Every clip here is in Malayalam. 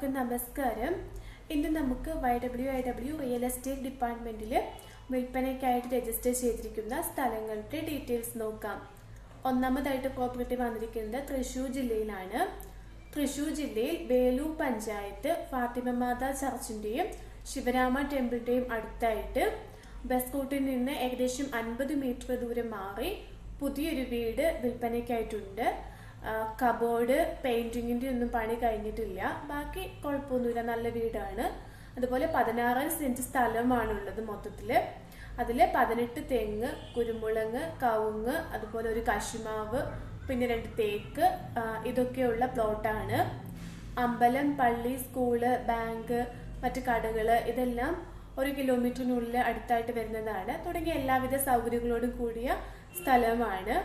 എല്ലാവർക്കും നമസ്കാരം. ഇന്ന് നമുക്ക് Y W I W real estate ഡിപ്പാർട്ട്മെന്റിൽ വിൽപ്പനയ്ക്കായിട്ട് രജിസ്റ്റർ ചെയ്തിരിക്കുന്ന സ്ഥലങ്ങളുടെ ഡീറ്റെയിൽസ് നോക്കാം. ഒന്നാമതായിട്ട് പ്രോപ്പർട്ടി വന്നിരിക്കുന്നത് തൃശൂർ ജില്ലയിലാണ്. തൃശൂർ ജില്ലയിൽ വേലൂർ പഞ്ചായത്ത് ഫാത്തിമ മാതാ ചർച്ചിന്റെയും ശിവരാമ ടെമ്പിളിന്റെയും അടുത്തായിട്ട് ബസ് റൂട്ടിൽ നിന്ന് ഏകദേശം അൻപത് മീറ്റർ ദൂരം മാറി പുതിയൊരു വീട് വിൽപ്പനയ്ക്കായിട്ടുണ്ട്. കബോർഡ് പെയിന്റിങ്ങിന്റെ ഒന്നും പണി കഴിഞ്ഞിട്ടില്ല. ബാക്കി കുഴപ്പമൊന്നുമില്ല. നല്ല വീടാണ്. അതുപോലെ പതിനാറ് സെന്റ് സ്ഥലമാണുള്ളത് മൊത്തത്തിൽ അതിൽ പതിനെട്ട് തെങ്ങ് കുരുമുളങ്ങ് കവുങ്ങ് അതുപോലെ ഒരു കശുമാവ് പിന്നെ രണ്ട് തേക്ക് ഇതൊക്കെയുള്ള പ്ലോട്ടാണ്. അമ്പലം പള്ളി സ്കൂൾ ബാങ്ക് മറ്റു കടകൾ ഇതെല്ലാം ഒരു കിലോമീറ്ററിനുള്ളിൽ അടുത്തായിട്ട് വരുന്നതാണ്. തുടങ്ങിയ എല്ലാവിധ സൗകര്യങ്ങളോടും കൂടിയ സ്ഥലമാണ്.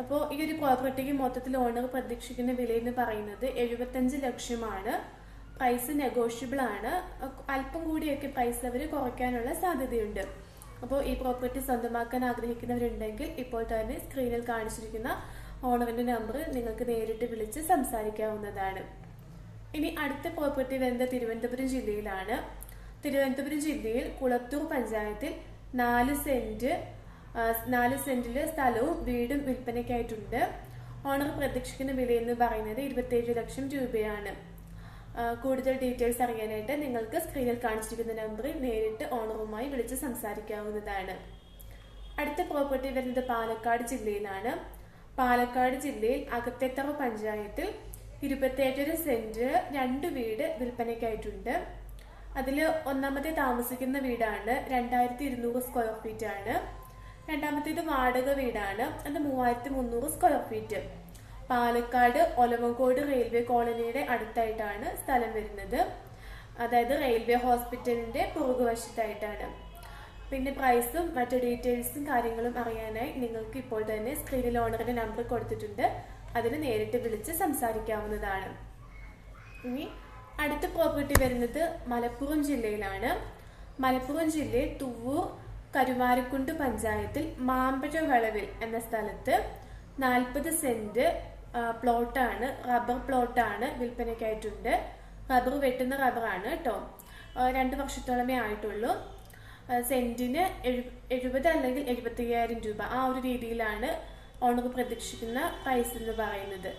അപ്പോൾ ഈ ഒരു പ്രോപ്പർട്ടിക്ക് മൊത്തത്തിൽ ഓണർ പ്രതീക്ഷിക്കുന്ന വില എന്ന് പറയുന്നത് എഴുപത്തഞ്ച് ലക്ഷമാണ്. പ്രൈസ് നെഗോഷ്യബിൾ ആണ്. അല്പം കൂടിയൊക്കെ പ്രൈസ് അവർ കുറയ്ക്കാനുള്ള സാധ്യതയുണ്ട്. അപ്പോൾ ഈ പ്രോപ്പർട്ടി സ്വന്തമാക്കാൻ ആഗ്രഹിക്കുന്നവരുണ്ടെങ്കിൽ ഇപ്പോൾ തന്നെ സ്ക്രീനിൽ കാണിച്ചിരിക്കുന്ന ഓണറിന്റെ നമ്പർ നിങ്ങൾക്ക് നേരിട്ട് വിളിച്ച് സംസാരിക്കാവുന്നതാണ്. ഇനി അടുത്ത പ്രോപ്പർട്ടി വരുന്നത് തിരുവനന്തപുരം ജില്ലയിലാണ്. തിരുവനന്തപുരം ജില്ലയിൽ കുളത്തൂർ പഞ്ചായത്തിൽ നാല് സെന്റ് നാല് സെന്റിൽ സ്ഥലവും വീടും വിൽപ്പനയ്ക്കായിട്ടുണ്ട്. ഓണർ പ്രതീക്ഷിക്കുന്ന വില എന്ന് പറയുന്നത് ഇരുപത്തിയേഴ് ലക്ഷം രൂപയാണ്. കൂടുതൽ ഡീറ്റെയിൽസ് അറിയാനായിട്ട് നിങ്ങൾക്ക് സ്ക്രീനിൽ കാണിച്ചിരിക്കുന്ന നമ്പറിൽ നേരിട്ട് ഓണറുമായി വിളിച്ച് സംസാരിക്കാവുന്നതാണ്. അടുത്ത പ്രോപ്പർട്ടി വരുന്നത് പാലക്കാട് ജില്ലയിലാണ്. പാലക്കാട് ജില്ലയിൽ അകത്തേത്തറ പഞ്ചായത്തിൽ ഇരുപത്തിയേഴര സെന്റ് രണ്ട് വീട് വിൽപ്പനയ്ക്കായിട്ടുണ്ട്. അതിൽ ഒന്നാമത്തെ താമസിക്കുന്ന വീടാണ് രണ്ടായിരത്തി ഇരുന്നൂറ് സ്ക്വയർ ഫീറ്റ് ആണ്. രണ്ടാമത്തേത് വാടക വീടാണ്. അത് മൂവായിരത്തി മുന്നൂറ് square feet Palakkad Olavakkode railway കോളനിയുടെ അടുത്തായിട്ടാണ് സ്ഥലം വരുന്നത്. അതായത് റെയിൽവേ ഹോസ്പിറ്റലിന്റെ പുറകുവശത്തായിട്ടാണ്. പിന്നെ പ്രൈസും മറ്റു ഡീറ്റെയിൽസും കാര്യങ്ങളും അറിയാനായി നിങ്ങൾക്ക് ഇപ്പോൾ തന്നെ സ്ക്രീനിൽ ഓണറിന്റെ നമ്പർ കൊടുത്തിട്ടുണ്ട്. അതിന് നേരിട്ട് വിളിച്ച് സംസാരിക്കാവുന്നതാണ്. ഇനി അടുത്ത പ്രോപ്പർട്ടി വരുന്നത് മലപ്പുറം ജില്ലയിലാണ്. മലപ്പുറം ജില്ലയിൽ തുവൂർ കരുവാരക്കുണ്ട് പഞ്ചായത്തിൽ മാമ്പഴ വളവിൽ എന്ന സ്ഥലത്ത് നാൽപ്പത് സെന്റ് പ്ലോട്ടാണ് റബ്ബർ പ്ലോട്ടാണ് വിൽപ്പനയ്ക്കായിട്ടുണ്ട്. റബ്ബർ വെട്ടുന്ന റബ്ബറാണ് കേട്ടോ രണ്ട് വർഷത്തോളമേ ആയിട്ടുള്ളൂ. സെന്റിന് എഴു- എഴുപത് അല്ലെങ്കിൽ എഴുപത്തി അയ്യായിരം രൂപ. ആ ഒരു രീതിയിലാണ് ഓണർ പ്രതീക്ഷിക്കുന്ന പ്രൈസ് എന്ന് പറയുന്നത്.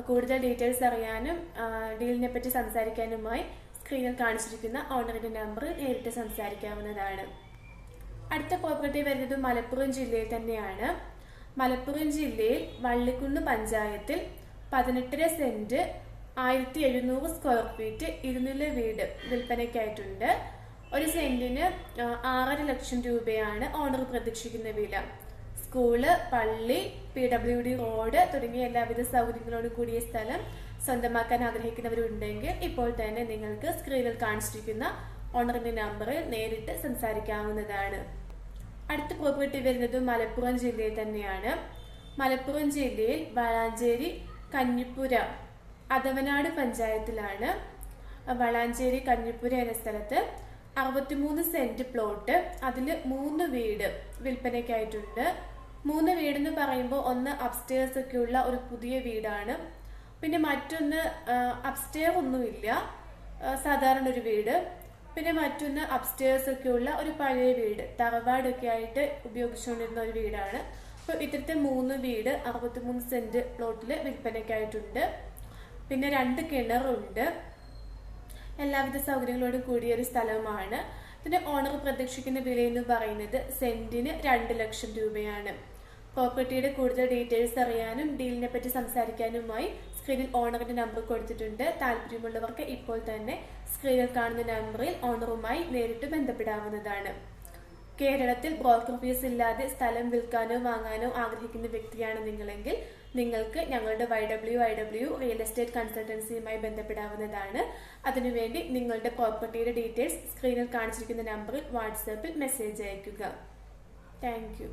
കൂടുതൽ ഡീറ്റെയിൽസ് അറിയാനും ഡീലിനെ പറ്റി സംസാരിക്കാനുമായി സ്ക്രീനിൽ കാണിച്ചിരിക്കുന്ന ഓണറിന്റെ നമ്പർ നേരിട്ട് സംസാരിക്കാവുന്നതാണ്. അടുത്ത പ്രോപ്പർട്ടി വരുന്നത് മലപ്പുറം ജില്ലയിൽ തന്നെയാണ്. മലപ്പുറം ജില്ലയിൽ വള്ളിക്കുന്ന് പഞ്ചായത്തിൽ പതിനെട്ടര സെന്റ് ആയിരത്തി എഴുന്നൂറ് സ്ക്വയർ ഫീറ്റ് ഇരുനില വീട് വിൽപ്പനയ്ക്കായിട്ടുണ്ട്. ഒരു സെന്റിന് ആറര ലക്ഷം രൂപയാണ് ഓണർ പ്രതീക്ഷിക്കുന്ന വില. സ്കൂൾ പള്ളി പി ഡബ്ല്യു ഡി റോഡ് തുടങ്ങിയ എല്ലാവിധ സൗകര്യങ്ങളോട് കൂടിയ സ്ഥലം സ്വന്തമാക്കാൻ ആഗ്രഹിക്കുന്നവരുണ്ടെങ്കിൽ ഇപ്പോൾ തന്നെ നിങ്ങൾക്ക് സ്ക്രീനിൽ കാണിച്ചിരിക്കുന്ന ഓണറിന്റെ നമ്പറിൽ നേരിട്ട് സംസാരിക്കാവുന്നതാണ്. അടുത്ത പ്രോപ്പർട്ടി വരുന്നത് മലപ്പുറം ജില്ലയിൽ തന്നെയാണ്. മലപ്പുറം ജില്ലയിൽ വളാഞ്ചേരി കഞ്ഞിപ്പുര അതവനാട് പഞ്ചായത്തിലാണ്. വളാഞ്ചേരി കഞ്ഞിപ്പുര എന്ന സ്ഥലത്ത് അറുപത്തിമൂന്ന് സെന്റ് പ്ലോട്ട് അതിൽ മൂന്ന് വീട് വിൽപ്പനയ്ക്കായിട്ടുണ്ട്. മൂന്ന് വീടെന്ന് പറയുമ്പോൾ ഒന്ന് അപ്സ്റ്റേഴ്സ് ഒക്കെ ഉള്ള ഒരു പുതിയ വീടാണ്. പിന്നെ മറ്റൊന്ന് അപ്സ്റ്റേർ ഒന്നുമില്ല. സാധാരണ ഒരു വീട്. പിന്നെ മറ്റൊന്ന് അപ്സ്റ്റേഴ്സ് ഒക്കെ ഉള്ള ഒരു പഴയ വീട്. തറവാടൊക്കെ ആയിട്ട് ഉപയോഗിച്ചുകൊണ്ടിരുന്ന ഒരു വീടാണ്. അപ്പോൾ ഇത്തരത്തെ മൂന്ന് വീട് അറുപത്തിമൂന്ന് സെന്റ് പ്ലോട്ടിൽ വിൽപ്പനയ്ക്കായിട്ടുണ്ട് പിന്നെ രണ്ട് കിണറുണ്ട്. എല്ലാവിധ സൗകര്യങ്ങളോടും കൂടിയ ഒരു സ്ഥലമാണ് പിന്നെ ഓണർ പ്രതീക്ഷിക്കുന്ന വില എന്ന് പറയുന്നത് സെന്റിന് രണ്ട് ലക്ഷം രൂപയാണ്. പ്രോപ്പർട്ടിയുടെ കൂടുതൽ ഡീറ്റെയിൽസ് അറിയാനും ഡീലിനെ പറ്റി സംസാരിക്കാനുമായി സ്ക്രീനിൽ ഓണറിന്റെ നമ്പർ കൊടുത്തിട്ടുണ്ട്. താല്പര്യമുള്ളവർക്ക് ഇപ്പോൾ തന്നെ സ്ക്രീനിൽ കാണുന്ന നമ്പറിൽ ഓണറുമായി നേരിട്ട് ബന്ധപ്പെടാവുന്നതാണ്. കേരളത്തിൽ ബ്രോക്കർ ഫീസ് ഇല്ലാതെ സ്ഥലം വിൽക്കാനോ വാങ്ങാനോ ആഗ്രഹിക്കുന്ന വ്യക്തിയാണ് നിങ്ങളെങ്കിൽ നിങ്ങൾക്ക് ഞങ്ങളുടെ Y W I W real estate കൺസൾട്ടൻസിയുമായി ബന്ധപ്പെടാവുന്നതാണ്. അതിനുവേണ്ടി നിങ്ങളുടെ പ്രോപ്പർട്ടിയുടെ ഡീറ്റെയിൽസ് സ്ക്രീനിൽ കാണിച്ചിരിക്കുന്ന നമ്പറിൽ വാട്സാപ്പിൽ മെസ്സേജ് അയയ്ക്കുക. താങ്ക്